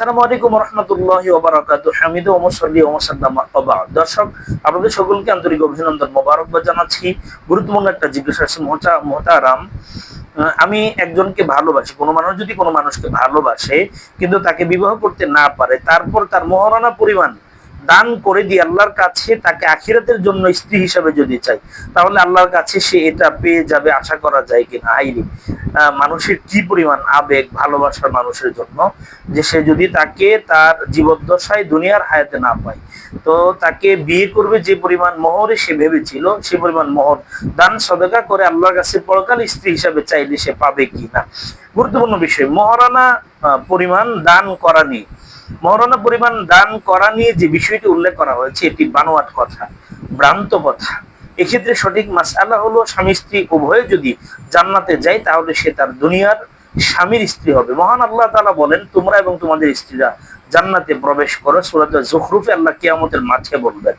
আলাইকুম ওবরাকাত হামিদ ওয়া দর্শক, আপনাদের সকলকে আন্তরিক অভিনন্দন মোবারকবাদ জানাচ্ছি। গুরুত্বপূর্ণ একটা জিজ্ঞাসা আছে, মোহতা, মোহতারাম। আমি একজনকে ভালোবাসি। কোনো মানুষ যদি কোনো মানুষকে ভালোবাসে, কিন্তু তাকে বিবাহ করতে না পারে, তারপর তার মহারানা পরিমাণ দান করে দিয়ে আল্লাহর কাছে তাকে আখিরাতের জন্য স্ত্রী হিসাবে যদি চাই তাহলে আল্লাহর কাছে সে এটা পেয়ে যাবে, আশা করা যায় কিনা, আইনি। মানুষের কি পরিমাণ আবেগ, ভালোবাসার মানুষের জন্য? যে সে যদি তাকে তার জীবদ্দশায় দুনিয়ার হায়াতে না পায়, তো তাকে বিয়ে করবে যে পরিমাণ মোহরে সে ভেবেছিল, সে পরিমাণ মোহর দান, সদকা করে আল্লাহর কাছে পরকাল স্ত্রী হিসাবে চাইলে সে পাবে কি না? গুরুত্বপূর্ণ বিষয়, মহারানা পরিমাণ দান করা নিয়ে। মহারানা, পরিমাণ দান করা নিয়ে যে বিষয়টি উল্লেখ করা হয়েছে, এটি বানোয়াট কথা, ভ্রান্ত কথা। এক্ষেত্রে সঠিক মাসালা হলো স্বামী স্ত্রী উভয়ে যদি জান্নাতে যায়, তাহলে সে তার দুনিয়ার স্বামীর স্ত্রী হবে। মহান আল্লাহ তালা বলেন, তোমরা এবং তোমাদের স্ত্রীরা জান্নাতে প্রবেশ করো। সুরাত জখরুফে আল্লাহ কিয়ামতের মাঠে বলবেন,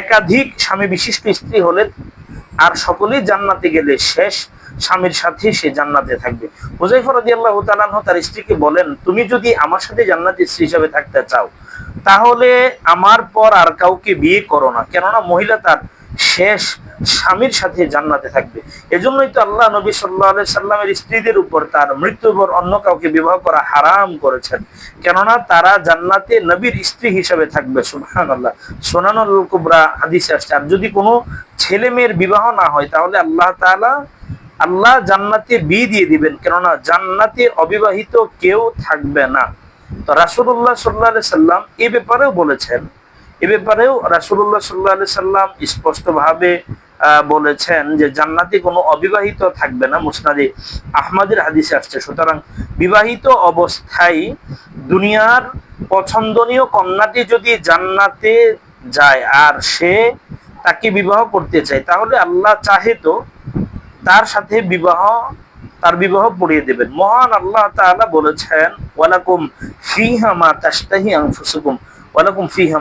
একাধিক স্বামী বিশিষ্ট স্ত্রী হলে আর সকলেই জান্নাতে গেলে শেষ স্বামীর সাথে সে জান্নাতে থাকবে। হুজাইফা রাদিয়াল্লাহু তাআলা আনহু তার স্ত্রীকে বলেন, তুমি যদি আমার সাথে জান্নাতি স্ত্রী হিসাবে থাকতে চাও, তাহলে আমার পর আর কাউকে বিয়ে করো না। কেননা মহিলা তার শেষ স্বামীর সাথে জান্নাতে থাকবে। এজন্যই তো আল্লাহ নবী সাল্লাহ সাল্লামের স্ত্রীদের উপর তার মৃত্যুর পর অন্য কাউকে বিবাহ করা হারাম করেছেন। কেননা তারা জান্নাতে নবীর স্ত্রী হিসাবে থাকবে সুবহান আল্লাহ সোনানুল কুবরা হাদিসে আসছে, আর যদি কোনো ছেলে মেয়ের বিবাহ না হয়, তাহলে আল্লাহ তাআলা, আল্লাহ জান্নাতে বিয়ে দিয়ে দিবেন। কেননা জান্নাতে অবিবাহিত কেউ থাকবে না। তো রাসূলুল্লাহ সাল্লাহ সাল্লাম এ ব্যাপারেও বলেছেন এ ব্যাপারেও রাসূলুল্লাহ সাল্লাহ সাল্লাম স্পষ্টভাবে বলেছেন যে জান্নাতে কোনো অবিবাহিত থাকবে না। মুসনাদে আহমাদের হাদিসে আসছে, সুতরাং বিবাহিত অবস্থায় দুনিয়ার পছন্দনীয় কন্যাটি যদি জান্নাতে যায় আর সে তাকে বিবাহ করতে চায়, তাহলে আল্লাহ চাহে তো তার সাথে বিবাহ, তার বিবাহ পড়িয়ে দেবেন। মহান আল্লাহ তাআলা বলেছেন, ওয়ালাকুম ফিহা মা তাশতাহি ফিহা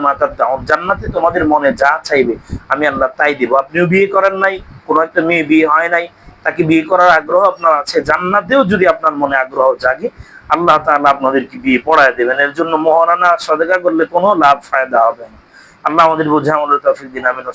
জান্নাতে তোমাদের মনে যা চাইবে আমি আল্লাহ তাই দিব। আপনিও বিয়ে করেন নাই, কোনো একটা মেয়ে বিয়ে হয় নাই, তাকে বিয়ে করার আগ্রহ আপনার আছে, জান্নাতেও যদি আপনার মনে আগ্রহ জাগে, আল্লাহ তাআলা আপনাদেরকে বিয়ে পড়ায় দেবেন। এর জন্য মহারানা সদেকা করলে কোনো লাভ, ফায়দা হবে না। আল্লাহ আমাদের বোঝা আমাদের তফিক দিন, আমিন।